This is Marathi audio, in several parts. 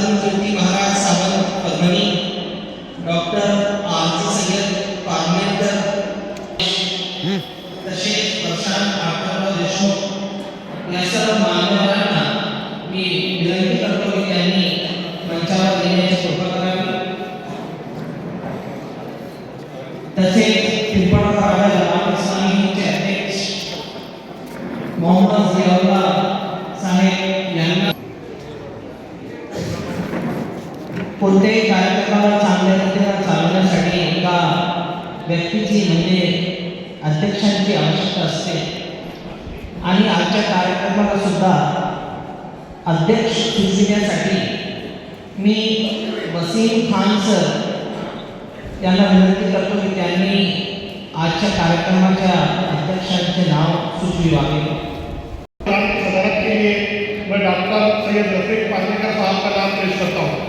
अरुण कीर्ति महाराज सावंत पद्मनी डॉक्टर आरती सय्यद पारनेकर हम्म। तसेच प्रशांत ठाकरराव देशमुख या सर्व मान्यवरांना मी कोणत्याही कार्यक्रमाला चांगल्या रीतीनं चालवण्यासाठी एका व्यक्तीची म्हणजे अध्यक्षांची आवश्यकता असते आणि आजच्या कार्यक्रमाला सुद्धा अध्यक्ष सुचविण्यासाठी मी वसीम खान सर यांना विनंती करतो की त्यांनी आजच्या कार्यक्रमाच्या अध्यक्षांचे नाव सुचविवावे सदैव रफीक पाटिल का साहब का नाम पेश करता हूँ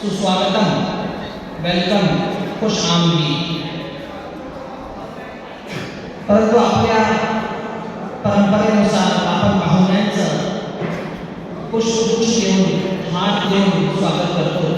सुस्वागतम वेलकम खुश आमदी परंतु आपल्या परंपरेनुसार आपण कुछ कुछ देव हाथ देव स्वागत करतो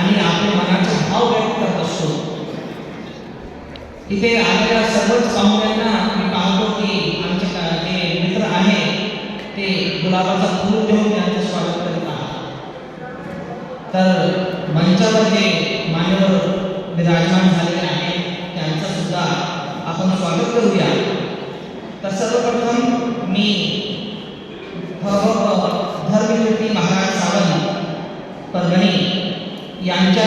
आणि आपले मनाचे भाव व्यक्त करत असतो इथे आपल्या सर्वच पाहुण्यांना मी पाहतो की आमचे जे मित्र आहे ते गुलाबाचा फूल देऊन त्यांच्यावर मान्यवर विराजमान म्हणजे झालेले आहे त्यांचं सुद्धा आपण स्वागत करूया तर सर्वप्रथम मी धर्मकृती महाराज सावंत परभणी यांच्या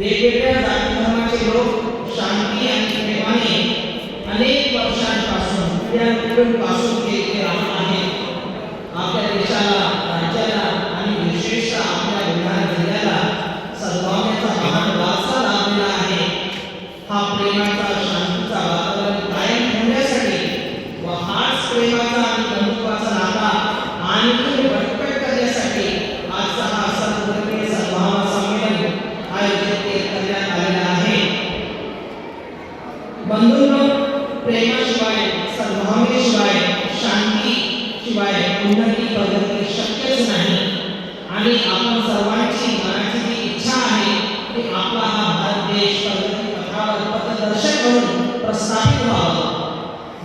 वेगवेगळ्या जाती धर्माचे लोक शांती आणि प्रेमाने अनेक वर्षांपासून पिढ्यानपिढ्यांपासून ते राहत आहेत आपल्या देशाला राज्याला आणि आपण सर्वांची मनाची जी इच्छा आहे की आपला हा भारत देश पथावर पथदर्शक म्हणून प्रस्थापित व्हावा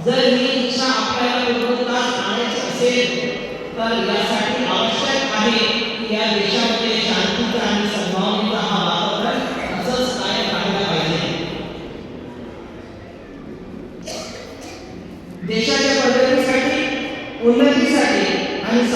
जर ही इच्छा आपल्याला पूर्णतास आणायची असेल तर यासाठी आवश्यक आहे की या देशामध्ये शांतता आणि सद्भावनेचा हा वातावरण असंच कायम राहिला पाहिजे देशाच्या प्रगतीसाठी उन्नतीसाठी आणि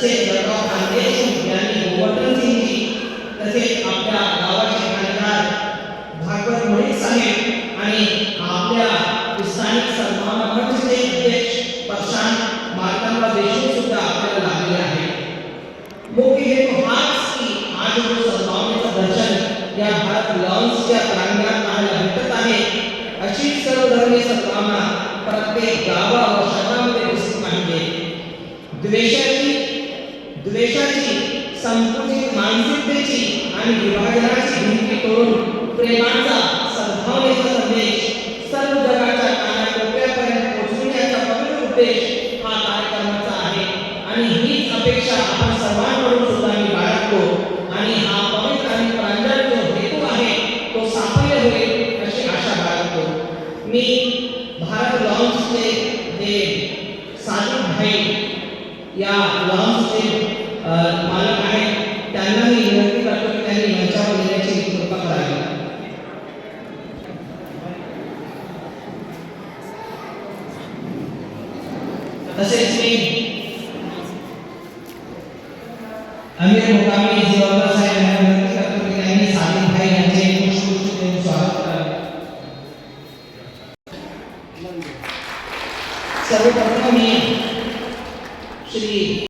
तसेच जळगाव खांदे यांनी गोवर्धन सिंगजी तसेच आपल्या गावाचे खासदार भागवत मोहित साहेब आणि आपल्या स्थानिक सद्भावना मंचचे अध्यक्ष प्रशांत मार्तंबा देशमुख सुद्धा आपल्याला लाभलेले आहे मुख्य हेतू हाच की आज जो सद्भावनेचं दर्शन या भारत लॉन्सच्या प्रांगणात पाहायला भेटत आहे अशी सर्वधर्मीय सद्भावना प्रत्येक गावा व शहरामध्ये दिसली पाहिजे द्वेषाची द्वेषाची संकुचित मानसिकतेची आणि विभाजनाची भिंती करून प्रेमाचा सद्भावनेचा तसेच मी आम्ही मुकामी